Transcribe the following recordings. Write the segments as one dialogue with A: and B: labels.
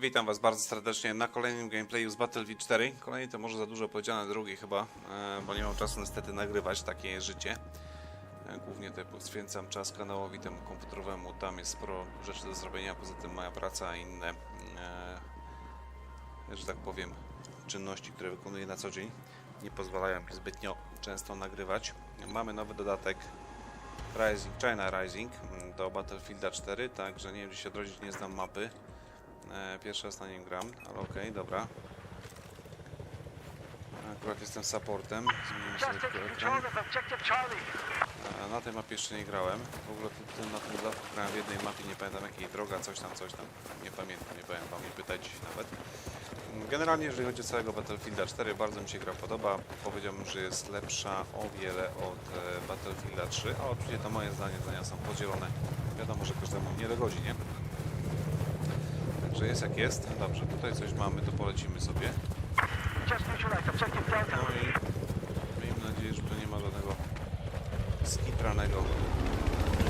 A: Witam Was bardzo serdecznie na kolejnym gameplayu z Battlefield 4. Kolejny to może za dużo powiedziane, drugi chyba, e, bo nie mam czasu niestety nagrywać, takie życie. E, Głównie tutaj poświęcam czas kanałowi temu komputerowemu, tam jest sporo rzeczy do zrobienia, poza tym moja praca i inne, e, że tak powiem, czynności, które wykonuję na co dzień, nie pozwalają mi zbytnio często nagrywać. Mamy nowy dodatek Rising, China Rising mm, do Battlefielda 4, także nie wiem, czy się odrodzić, nie znam mapy. E, pierwszy raz na nim gram, ale okej, dobra. Akurat jestem supportem, zmienimy sobie tylko ekran. E, Na tej mapie jeszcze nie grałem. W ogóle na tym dodatku grałem w jednej mapie, nie pamiętam jakiej droga, coś tam, coś tam. Nie pamiętam, nie powiem wam, nie pytajcie się nawet. Mm, Generalnie jeżeli chodzi o całego Battlefielda 4, bardzo mi się gra podoba. Powiedziałbym, że jest lepsza o wiele od e, Battlefielda 3, a oczywiście to moje zdanie, zdania są podzielone. Wiadomo, że każdemu nie dogodzi, nie? Także jest jak jest. Dobrze, tutaj coś mamy, to polecimy sobie. No i miejmy nadzieję, że tu nie ma żadnego skitranego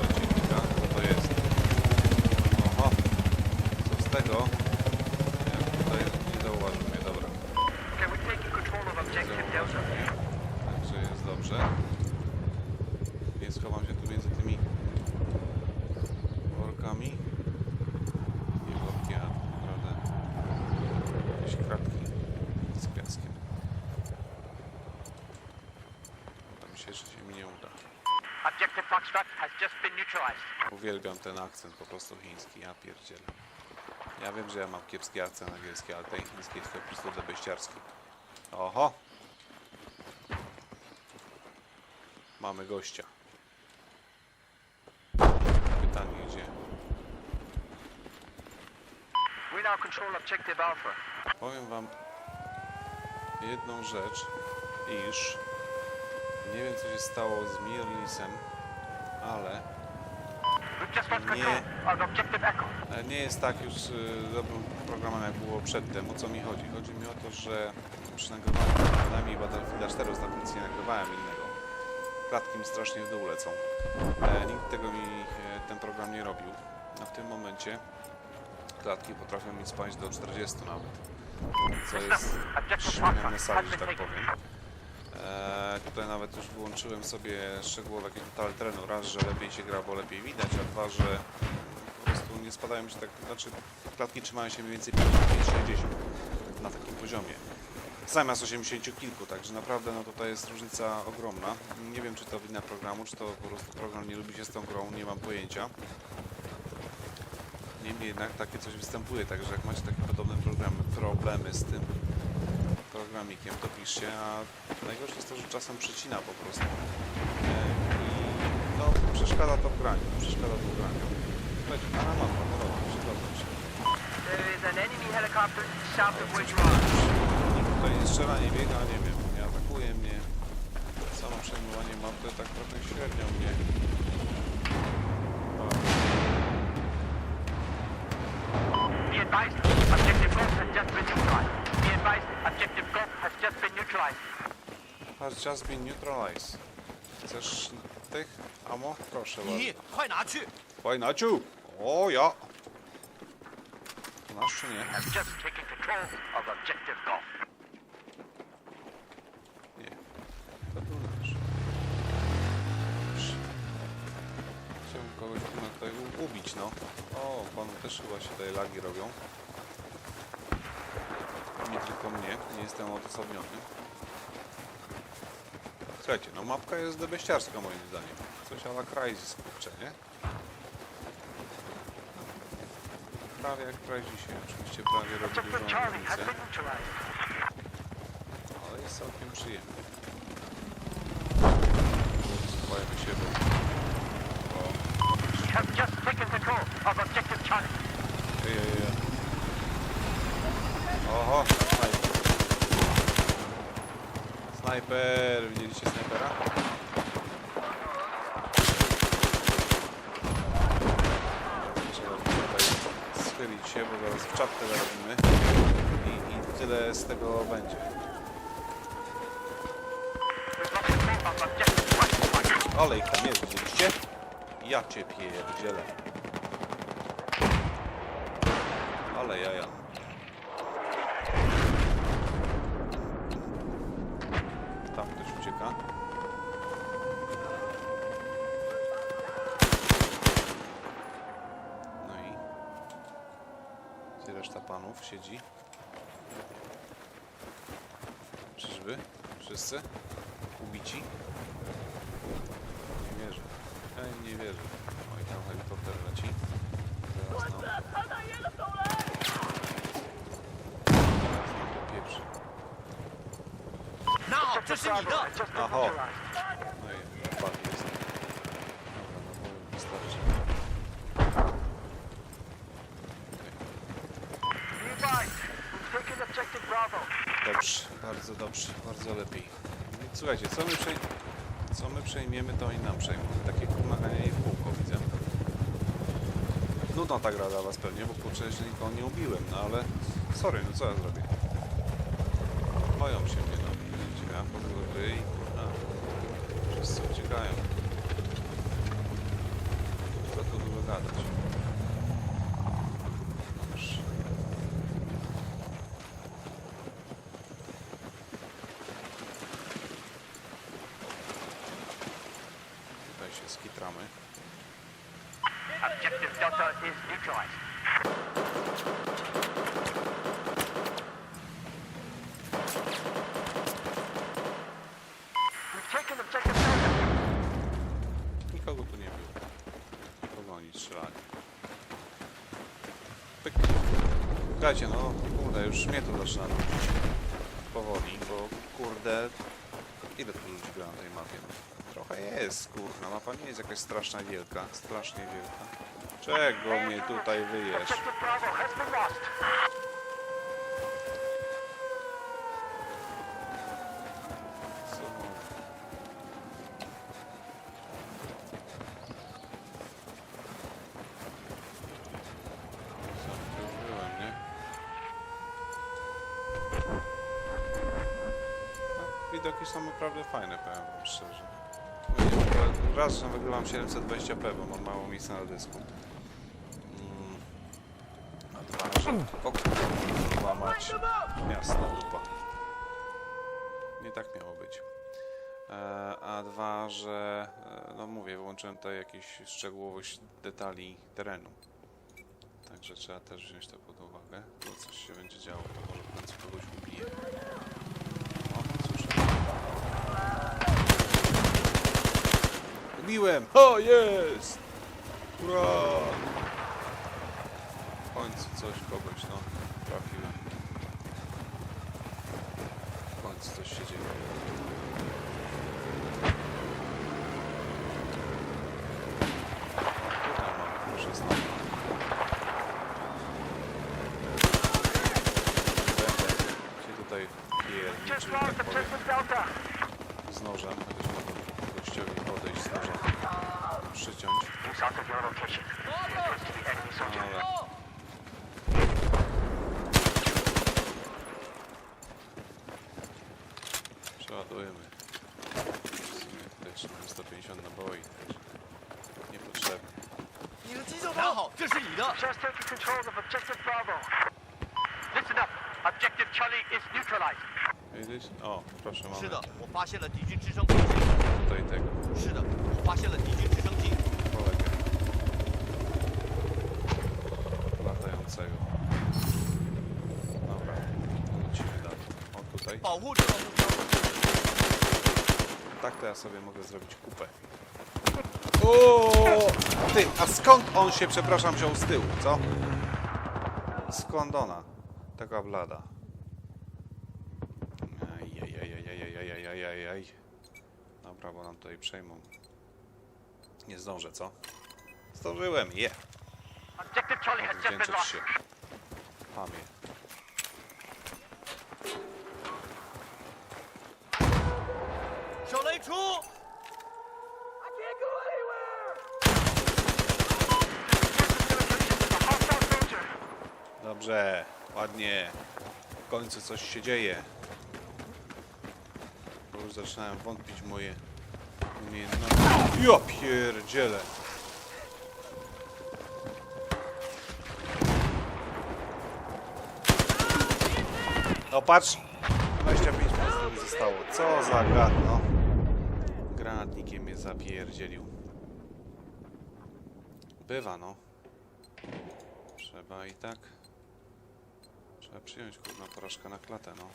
A: przeciwnika. To jest? Oho! Co z tego? Ja tutaj nie zauważył mnie, dobra.
B: Okay, we're taking control of
A: Nie
B: objective
A: zauważył
B: Delta.
A: mnie. Także jest dobrze. Nie schowam się tu między tymi workami. Nie worki, a tak naprawdę jakieś kratki z piaskiem. Chyba mi się, że się mi nie uda. Uwielbiam ten akcent po prostu chiński, ja pierdzielę. Ja wiem, że ja mam kiepski akcent angielski, ale ten chiński jest po prostu debeściarski. Oho! Mamy gościa. Pytanie gdzie?
B: We now control objective Alpha.
A: Powiem wam jedną rzecz, iż nie wiem co się stało z Mirlisem, ale Nie. E, Nie jest tak już y, dobrym programem jak było przedtem. O co mi chodzi? Chodzi mi o to, że przy nagrywaniu przynajmniej Battlefielda 4 ostatnio nic nie nagrywałem innego. Klatki mi strasznie w dół lecą. E, nikt tego mi e, ten program nie robił. A w tym momencie klatki potrafią mi spaść do 40 nawet. Co jest
B: has
A: sali, że tak powiem. E, tutaj nawet już wyłączyłem sobie szczegółowe jakieś detale terenu. Raz, że lepiej się gra, bo lepiej widać, a dwa, że po prostu nie spadają się tak, znaczy klatki trzymają się mniej więcej 55-60 na takim poziomie. Zamiast 80 kilku, także naprawdę no tutaj jest różnica ogromna. Nie wiem czy to wina programu, czy to po prostu program nie lubi się z tą grą, nie mam pojęcia. Niemniej jednak takie coś występuje, także jak macie takie podobne programy, problemy z tym programikiem, to piszcie, a najgorsze jest to, że czasem przycina po prostu. E, I no, przeszkadza to w graniu, przeszkadza to w graniu. Słuchajcie, pana mapa, no dobra, przepraszam się.
B: There is an enemy helicopter south of
A: tutaj nie strzela, nie biega, nie wiem, nie atakuje mnie. Samo przejmowanie mapy tak trochę średnio mnie.
B: Be advised, objective Golf has just been neutralized. Be advised, objective Golf has just been neutralized.
A: Has just been neutralized. Chcesz tych? Amo? Proszę bardzo.
C: 你快拿去！
A: Fajnaciu! O ja! To nasz czy nie?
B: Has just taken control of objective Golf.
A: Kogoś tu na tutaj ubić, no. O, panu też chyba się tutaj lagi robią. Nie tylko mnie, nie jestem odosobniony. Słuchajcie, no mapka jest debeściarska moim zdaniem. Coś ala Crysis, kurczę, nie? Prawie jak Crysisie, oczywiście prawie robi dużą różnicę. Ale jest całkiem przyjemnie. Schowajmy się, bo...
B: Have just taken control of objective Charlie.
A: Ejejej. Oho, snajper. Snajper, widzieliście snajpera? Trzeba tutaj schylić się, bo zaraz w czapkę zarobimy. I, I tyle z tego będzie.
B: We've lost control
A: ja cię pierdzielę. Ale jaja. Tam ktoś ucieka.
C: No i... Gdzie reszta panów
B: siedzi?
C: Czyżby?
B: Wszyscy? Ubici? Been
A: Aho.
B: neutralized.
A: No i padł jest. Dobra, no bo wystarczy. Dobrze, bardzo dobrze, bardzo lepiej. I Słuchajcie, co my, przej... co my przejmiemy, to oni nam przejmą. Takie pomaganie i w kółko widzę. Nudna ta gra dla was pewnie, bo kurczę jeszcze nikogo nie ubiłem, no ale sorry, no co ja zrobię? Boją się mnie, gry i kurna, wszyscy uciekają. Co tu dużo gadać? Tutaj się skitramy.
B: Objective Delta is neutralized. We've taken objective Delta.
A: Nikogo tu nie było. Kogo oni strzelali? Pyk. Słuchajcie, no kurde, już mnie tu zaczyna. Powoli, bo kurde... Ile tu ludzi gra na tej mapie? No, trochę jest, kurna. Mapa nie jest jakaś straszna wielka. Strasznie wielka. Czego mnie tutaj wyjesz?
B: Objective Bravo has been lost.
A: Co? Co? To już byłem, nie? No, widoki są naprawdę fajne, powiem wam szczerze. Raz, że wygrywam 720p, bo mam mało miejsca na dysku. Mm. A dwa, że... O kurwa mać. Jasna dupa. Nie tak miało być. E, a dwa, że e, no mówię, wyłączyłem tutaj jakieś szczegółowość detali terenu. Także trzeba też wziąć to pod uwagę. Tu coś się będzie działo, to może w końcu kogoś ubije. O, słyszę. Ubiłem! O, jest! Ura! W końcu coś, kogoś, no. Trafiłem. W końcu coś się dzieje.
C: 好，这是你的。
B: Just taking control of objective Bravo. Listen up. Objective Charlie is neutralized.
A: Widzisz? O, proszę,
C: 是
A: mamy
C: 的，我发现了敌军直升飞机。
A: tutaj tego.
C: 是的，我发现了敌军直升机。
A: kolegę latającego. Dobra, lecimy dalej. O tutaj.
C: 保护这个目标。
A: Tak to ja sobie mogę zrobić kupę. O! Ty, a skąd on się, przepraszam, wziął z tyłu, co? Skąd ona? Taka blada. Ajajajajajajajajajajajaj. Dobra, bo nam tutaj przejmą. Nie zdążę, co? Zdążyłem, je! Yeah.
B: Wdzięczę
A: się. Pamie.
B: Charlie
A: Dobrze, ładnie. W końcu coś się dzieje. Bo już zaczynałem wątpić moje umiejętności. Ja pierdzielę. No patrz, 25 minut mi zostało. Co za gad, no. Granatnikiem mnie zapierdzielił. Bywa, no. Trzeba i tak. Trzeba przyjąć kurna porażka na klatę, no.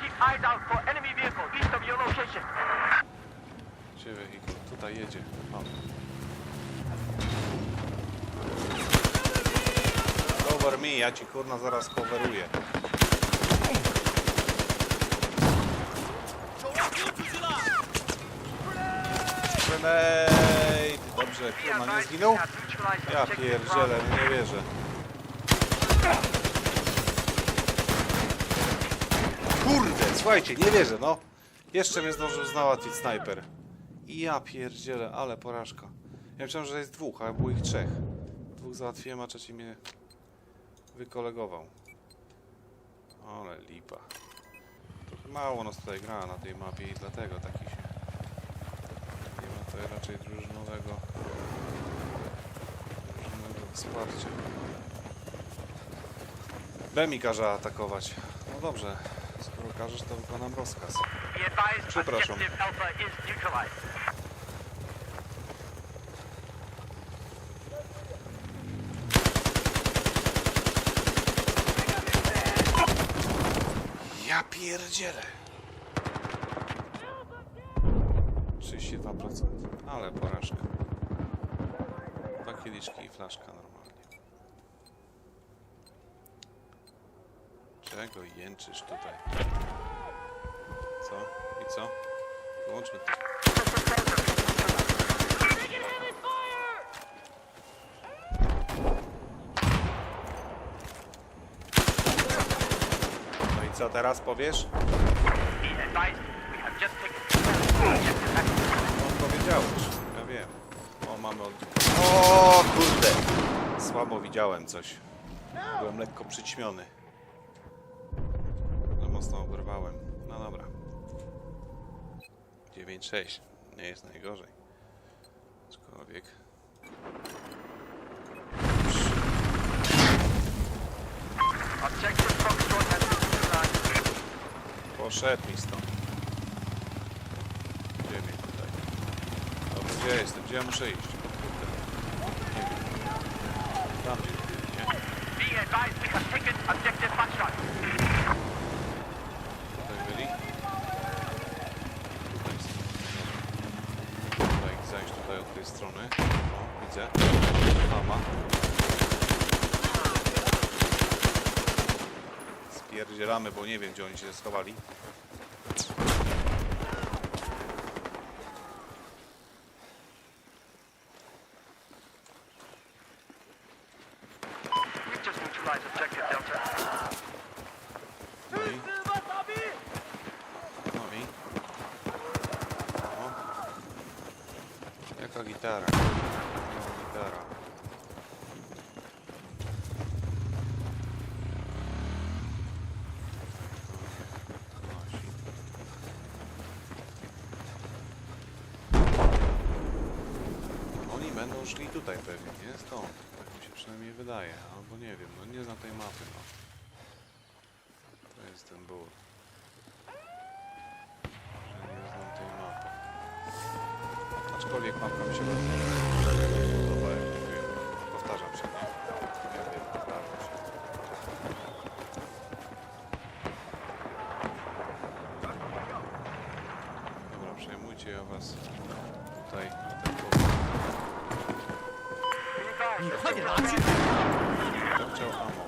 B: Keep eyes
A: wehikuł? Tutaj jedzie. O. Cover me, ja ci kurna zaraz coveruję. Grenade!
B: Be
A: kurna nie zginął? Ja pierdzielę, nie wierzę. Kurde, słuchajcie, nie wierzę, no. Jeszcze mnie zdążył załatwić snajper. I ja pierdzielę, ale porażka. Ja myślałem, że jest dwóch, a było ich trzech. Dwóch załatwiłem, a trzeci mnie wykolegował. Ale lipa. Trochę mało nas tutaj gra na tej mapie i dlatego taki się... Tutaj raczej drużynowego... drużynowego wsparcia. B mi każe atakować. No dobrze, skoro każesz, to wykonam rozkaz. Przepraszam. Ja pierdzielę! 32%, ale porażka. Dwa kieliszki i flaszka normalnie. Czego jęczysz tutaj? Co? I co? Wyłączmy to. No i co teraz powiesz?
B: Advised, we have just taken
A: powiedziałeś, ja wiem. O, mamy od... O kurde! Słabo widziałem coś. Byłem lekko przyćmiony. Za mocno oberwałem. No dobra. 9-6. Nie jest najgorzej. Aczkolwiek... Poszedł mi stąd. Gdzie mnie tutaj? Dobra, gdzie ja jestem? Gdzie ja muszę iść? Kurde. Nie wiem. Tam gdzie nie? Tutaj byli? Tutaj są. Tutaj zajść tutaj od tej strony. O, widzę. Mama. Spierdzielamy, bo nie wiem gdzie oni się schowali.
B: We've just neutralized objective Delta.
A: No i? No i? O. Jaka gitara? Gitara? Oni będą szli tutaj pewnie, nie? Stąd. Tak mi się przynajmniej wydaje. Albo nie wiem, no nie znam tej mapy, no. To jest ten ból. Że nie znam tej mapy jakąkolwiek mapkę mi się podoba. Powtarzam się, nie? Ja wiem, się. Dobra, przejmujcie ja was tutaj.
C: Panie
A: Lacy! Chciał amo.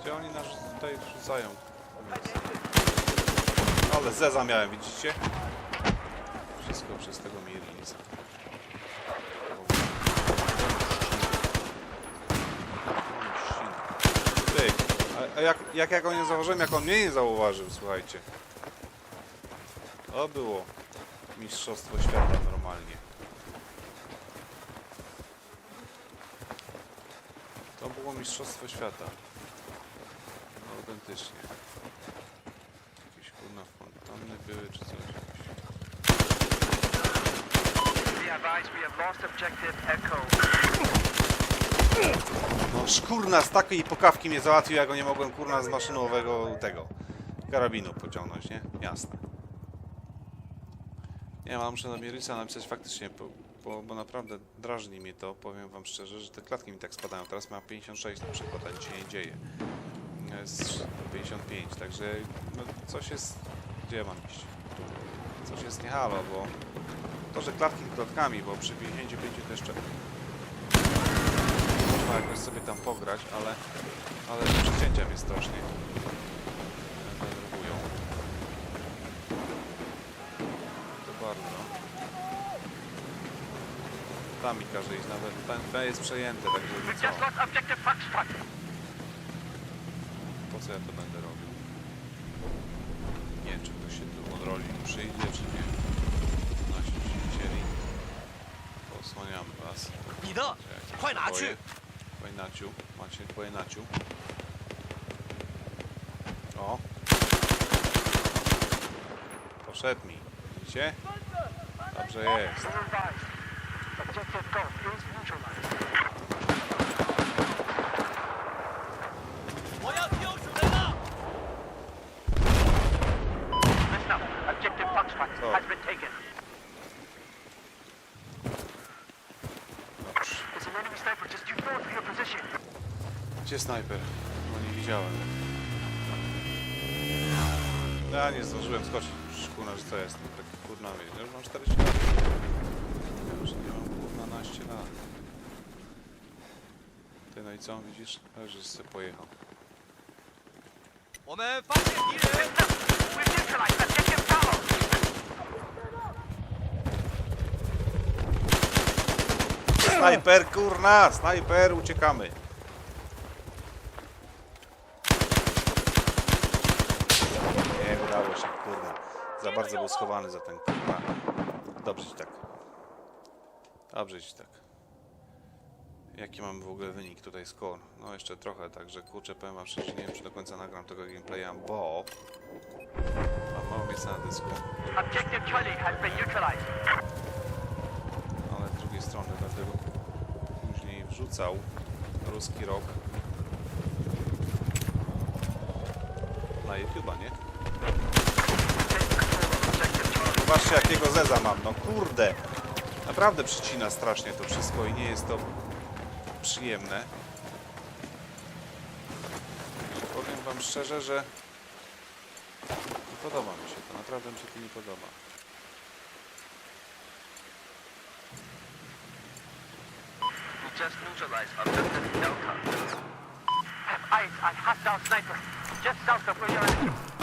A: Gdzie oni nas tutaj wrzucają? Ale zeza miałem, widzicie? Wszystko przez tego Mirlinsa. Ty, a, a jak, jak ja go nie zauważyłem, jak on mnie nie zauważył, słuchajcie. To było mistrzostwo świata normalnie. To było mistrzostwo świata. Autentycznie. Jakieś kurna fontanny były czy coś.
B: be advised, we have lost objective Echo.
A: No szkurna z takiej pokawki mnie załatwił, ja go nie mogłem kurna z maszynowego tego karabinu pociągnąć, nie? Jasne. Wiem, ale muszę na Mielica napisać faktycznie po, bo, bo naprawdę drażni mnie to, powiem wam szczerze, że te klatki mi tak spadają. Teraz mam 56 na przykład, a nic się nie dzieje. Jest 55, także no, coś jest... Gdzie ja mam iść? Coś jest nie halo, bo to, że klatki klatkami, bo przy 55 to jeszcze można jakoś sobie tam pograć, ale, ale przecięcia mnie strasznie denerwują. To bardzo. Tam mi każe iść, nawet ten B jest przejęty, także co? Po co ja to będę robił? Nie wiem, czy ktoś się tu od roli przyjdzie, czy nie. was.
C: 你的，快拿去！
A: Pojnaciu. Macie pojnaciu. O. Poszedł mi. Widzicie? Dobrze jest.
B: Be advised. Objective Golf is neutralized.
C: 我要丢鼠人了！
B: Listen up. Objective Foxtrot
A: So.
B: has been taken.
A: Gdzie snajper? No nie widziałem. Ja nie zdążyłem skoczyć. Już kurna, że co jest? Tak kurna wie. Już mam 40 lat. Ja już nie mam kurna naście lat. Ty no i co widzisz? Też już sobie pojechał.
C: 我们发现敌人！
B: We've neutralized objective Bravo.
A: Snajper, kurna! Snajper, uciekamy! Bardzo był schowany za ten kurwa. Dobrze ci tak. Dobrze ci tak. Jaki mamy w ogóle wynik tutaj score? No jeszcze trochę, także kurczę powiem wam szczerze, nie wiem czy do końca nagram tego gameplaya, bo mam mało miejsca na dysku.
B: Neutralized.
A: ale z drugiej strony będę później wrzucał ruski rok na YouTube'a, nie? Zobaczcie jakiego zeza mam, no kurde! Naprawdę przycina strasznie to wszystko i nie jest to przyjemne. Powiem wam szczerze, że nie podoba mi się to, naprawdę mi się to nie podoba.
B: Just neutralized objective Delta. Have eyes on hostile sniper. Just south of where you're at.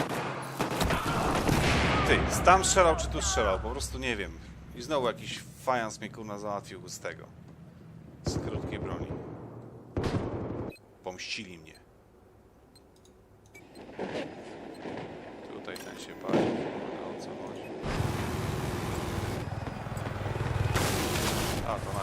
A: Ty, tam strzelał czy tu strzelał? Po prostu nie wiem. I znowu jakiś fajans mnie kurna załatwił z tego. Z krótkiej broni. Pomścili mnie. Tutaj ten się pali. A o co chodzi? A, to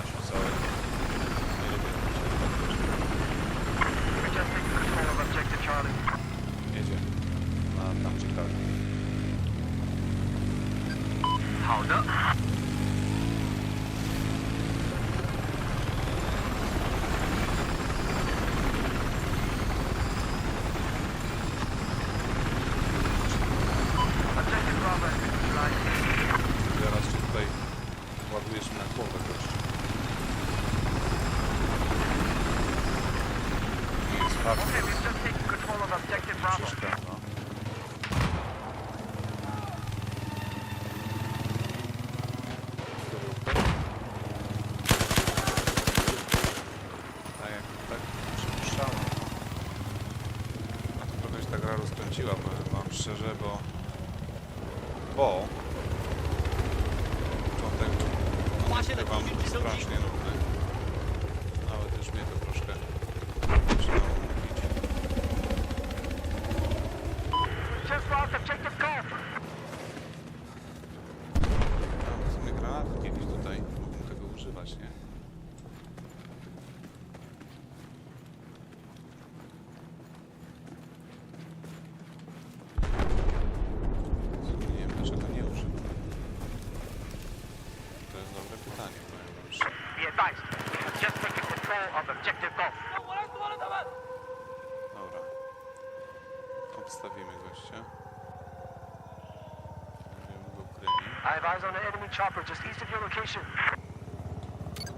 A: Będziemy go kryli.
B: I have eyes on an enemy chopper just east of your location.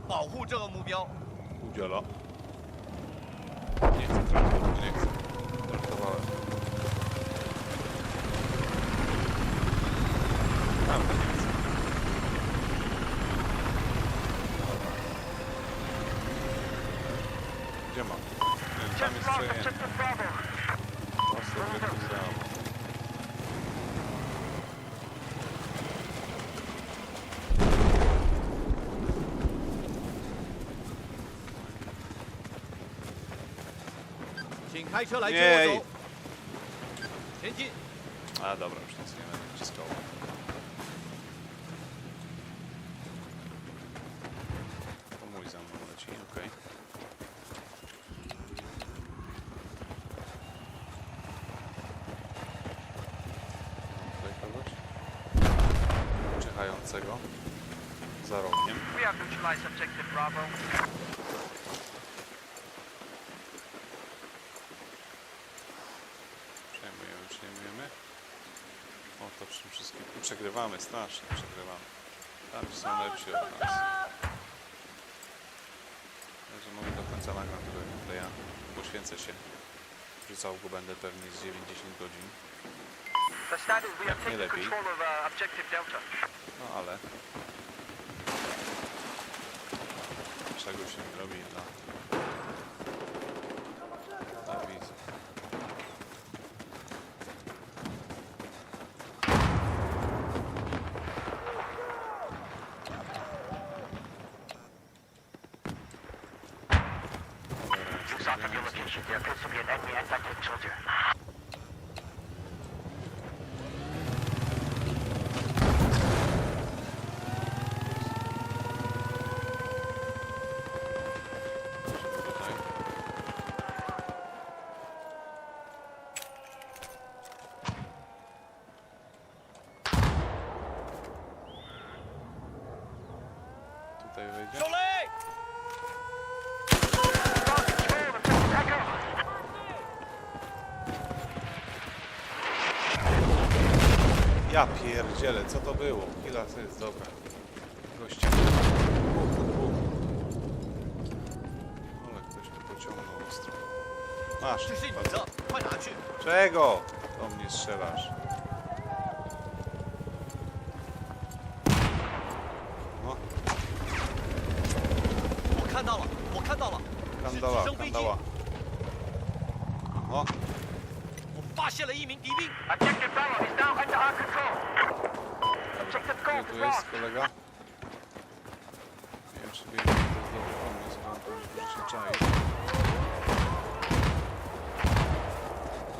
C: 保护这个目标。
A: Udziela. Nie chcę transportu, nie chcę. Żartowałem. Naprawdę nie chcę. Gdzie mam? Nie, Tam
B: Just
A: jest
B: lost
A: przejęty.
B: objective Bravo.
A: Prosto obiektu
C: 开车来接
A: Jej!
C: 我走。前进。
A: A dobra, już nic nie będę Przejmujemy. O, to przy wszystkim. I przegrywamy, strasznie przegrywamy. Tam są lepsi od nas. Także mogę do końca nagram tego gameplaya. Poświęcę się. Rzucał go będę pewnie z 9-10 godzin.
B: Have
A: Nie lepiej. No ale... Czego się nie robi dla... Dla widzów.
B: South of your location, there appears to be an enemy anti-tank soldier.
A: Tutaj. Tutaj wejdzie.
C: 手雷！
A: ja pierdzielę, co to było? Kila to jest dobra. Gościa. Uch, uch. Ale ktoś tu pociągnął ostro. Masz. Czego? Do mnie strzelasz. No. Kandała,
C: kandała. Kandała,
A: kandała. No.
C: 发现了一名敌兵。
B: Objective Bravo is now under our control. Objective
A: gdzie
B: Gold
A: tu
B: is
A: jest
B: lost.
A: kolega? Nie wiem, czy wiem, to jest dobry pomysł, bo on tu już się czai.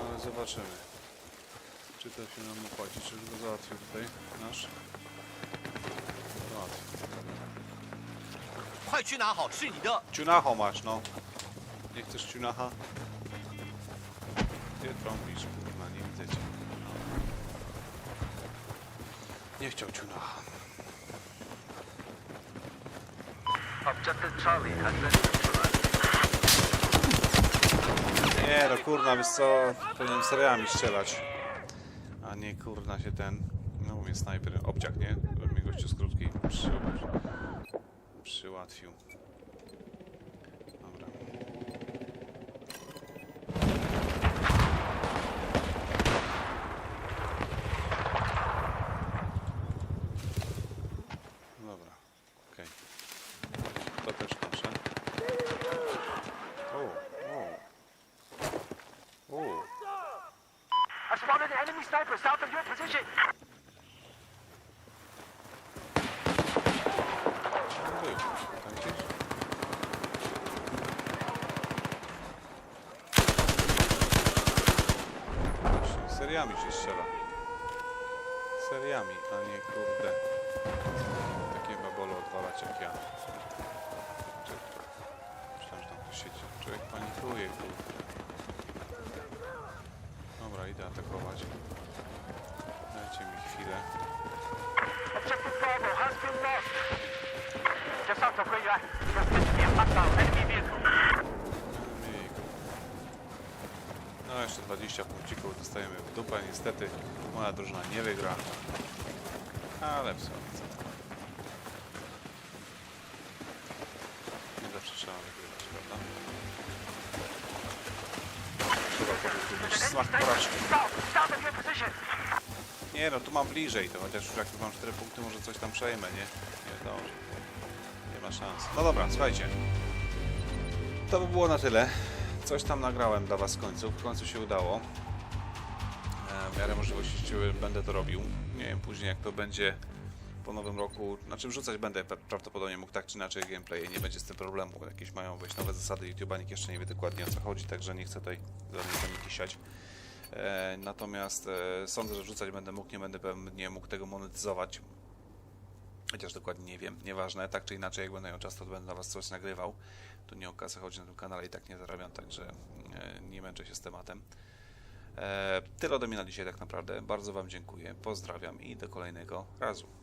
A: Ale zobaczymy. Czy to się nam opłaci, czy go załatwił tutaj nasz? Załatwił.
C: 快去拿好，是你的。
A: Ciunacho masz, no. Nie chcesz ciunacha? Trąbisz, kurwa, nie widzę cię. Nie chciał ciunacha.
B: Objective Charlie has been neutralized.
A: Nie no kurna, wiesz co, powinienem seriami strzelać. A nie kurna się ten, no mówię snajper, obciak, nie? Żeby mnie gościu z krótkiej przy, przyłatwił. Dobra. Dobra, okej. To też proszę. O, o. O,
B: I spotted an enemy sniper south of your position.
A: Był. Seriami się strzela. Seriami, a nie kurde. Takie babolo odwalać jak ja. Czekaj. Myślałem, że tam ktoś siedzi. Człowiek panikuje, kurde. Dobra, idę atakować. Dajcie mi chwilę.
B: Enemy vehicle.
A: No jeszcze 20 punkcików dostajemy w dupę. Niestety moja drużyna nie wygra. Ale w sumie Nie no, tu mam bliżej, to chociaż już jak tu mam 4 punkty, może coś tam przejmę, nie? Nie zdążę. Nie ma szans. No dobra, słuchajcie. To by było na tyle. Coś tam nagrałem dla Was w końcu. W końcu się udało. E, W miarę możliwości będę to robił. Nie wiem później jak to będzie po nowym roku. Znaczy wrzucać będę pra- prawdopodobnie mógł tak czy inaczej gameplay. Nie będzie z tym problemu. Jakieś mają wejść nowe zasady YouTube'a. Nikt jeszcze nie wie dokładnie o co chodzi, także nie chcę tutaj żadnej paniki siać. E, natomiast e, sądzę, że wrzucać będę mógł, nie będę pewnie mógł tego monetyzować. Chociaż dokładnie nie wiem, nieważne, tak czy inaczej, jak będę miał czas, to będę dla Was coś nagrywał. Tu nie o kasę chodzi na tym kanale i tak nie zarabiam, także e, nie męczę się z tematem. Tyle ode mnie na dzisiaj tak naprawdę. Bardzo Wam dziękuję, pozdrawiam i do kolejnego razu.